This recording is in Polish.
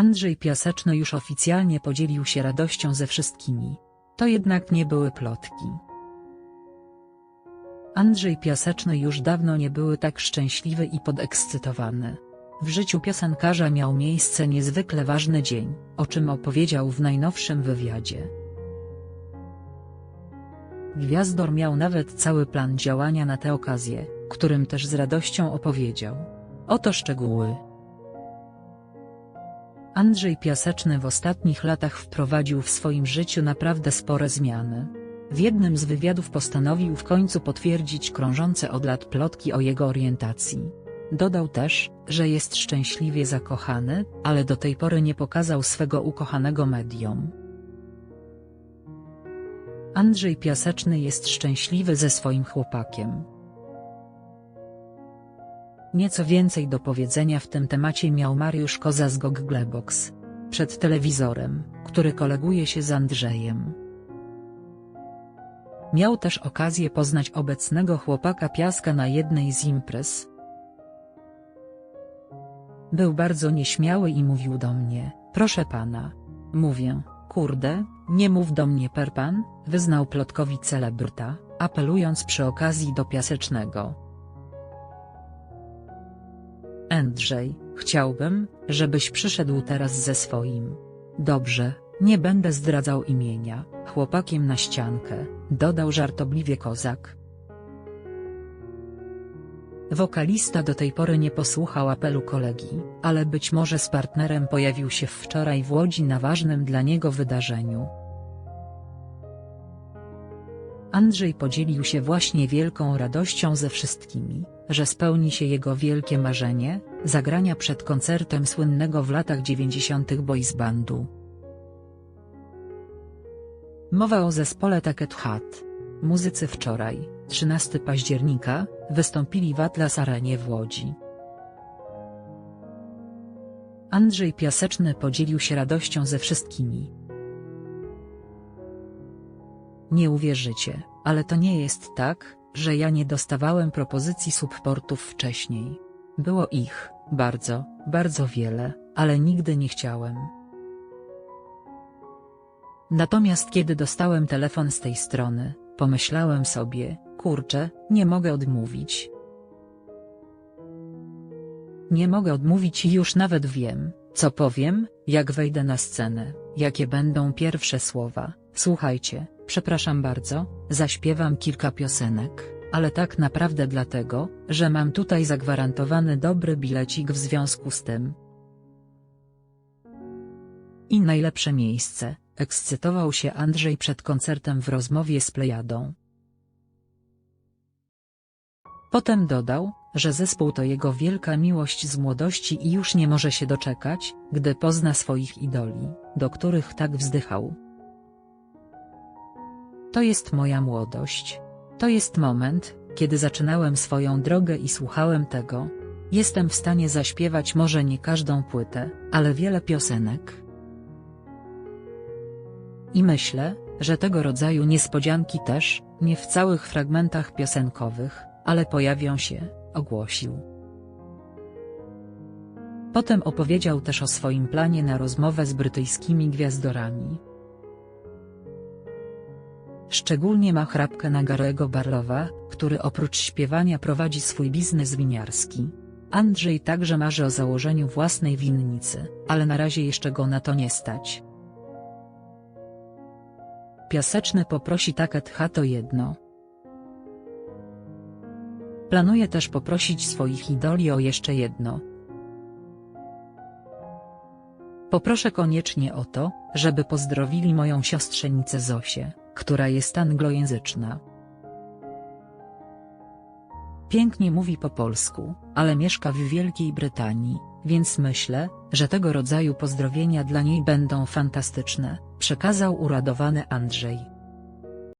Andrzej Piaseczny już oficjalnie podzielił się radością ze wszystkimi. To jednak nie były plotki. Andrzej Piaseczny już dawno nie były tak szczęśliwy i podekscytowany. W życiu piosenkarza miał miejsce niezwykle ważny dzień, o czym opowiedział w najnowszym wywiadzie. Gwiazdor miał nawet cały plan działania na tę okazję, którym też z radością opowiedział. Oto szczegóły. Andrzej Piaseczny w ostatnich latach wprowadził w swoim życiu naprawdę spore zmiany. W jednym z wywiadów postanowił w końcu potwierdzić krążące od lat plotki o jego orientacji. Dodał też, że jest szczęśliwie zakochany, ale do tej pory nie pokazał swego ukochanego medium. Andrzej Piaseczny jest szczęśliwy ze swoim chłopakiem. Nieco więcej do powiedzenia w tym temacie miał Mariusz Koza z Googlebox. Przed telewizorem, który koleguje się z Andrzejem. Miał też okazję poznać obecnego chłopaka Piaska na jednej z imprez. Był bardzo nieśmiały i mówił do mnie, proszę pana. Mówię, kurde, nie mów do mnie per pan, wyznał plotkowi celebryta, apelując przy okazji do Piasecznego. Andrzej, chciałbym, żebyś przyszedł teraz ze swoim. Dobrze, nie będę zdradzał imienia, chłopakiem na ściankę, dodał żartobliwie kozak. Wokalista do tej pory nie posłuchał apelu kolegi, ale być może z partnerem pojawił się wczoraj w Łodzi na ważnym dla niego wydarzeniu. Andrzej podzielił się właśnie wielką radością ze wszystkimi, że spełni się jego wielkie marzenie, zagrania przed koncertem słynnego w latach 90. boys bandu. Mowa o zespole Taket Hat. Muzycy wczoraj, 13 października, wystąpili w Atlas Arenie w Łodzi. Andrzej Piaseczny podzielił się radością ze wszystkimi. Nie uwierzycie, ale to nie jest tak, że ja nie dostawałem propozycji subportów wcześniej. Było ich, bardzo, bardzo wiele, ale nigdy nie chciałem. Natomiast kiedy dostałem telefon z tej strony, pomyślałem sobie, kurczę, nie mogę odmówić. Nie mogę odmówić i już nawet wiem, co powiem, jak wejdę na scenę, jakie będą pierwsze słowa. Słuchajcie, przepraszam bardzo, zaśpiewam kilka piosenek, ale tak naprawdę dlatego, że mam tutaj zagwarantowany dobry bilecik w związku z tym. I najlepsze miejsce, ekscytował się Andrzej przed koncertem w rozmowie z Plejadą. Potem dodał, że zespół to jego wielka miłość z młodości i już nie może się doczekać, gdy pozna swoich idoli, do których tak wzdychał. To jest moja młodość. To jest moment, kiedy zaczynałem swoją drogę i słuchałem tego. Jestem w stanie zaśpiewać może nie każdą płytę, ale wiele piosenek. I myślę, że tego rodzaju niespodzianki też, nie w całych fragmentach piosenkowych, ale pojawią się, ogłosił. Potem opowiedział też o swoim planie na rozmowę z brytyjskimi gwiazdorami. Szczególnie ma chrapkę na Garego Barlowa, który oprócz śpiewania prowadzi swój biznes winiarski. Andrzej także marzy o założeniu własnej winnicy, ale na razie jeszcze go na to nie stać. Piaseczny poprosi taket H to jedno. Planuje też poprosić swoich idoli o jeszcze jedno. Poproszę koniecznie o to, żeby pozdrowili moją siostrzenicę Zosię, która jest anglojęzyczna. Pięknie mówi po polsku, ale mieszka w Wielkiej Brytanii, więc myślę, że tego rodzaju pozdrowienia dla niej będą fantastyczne, przekazał uradowany Andrzej.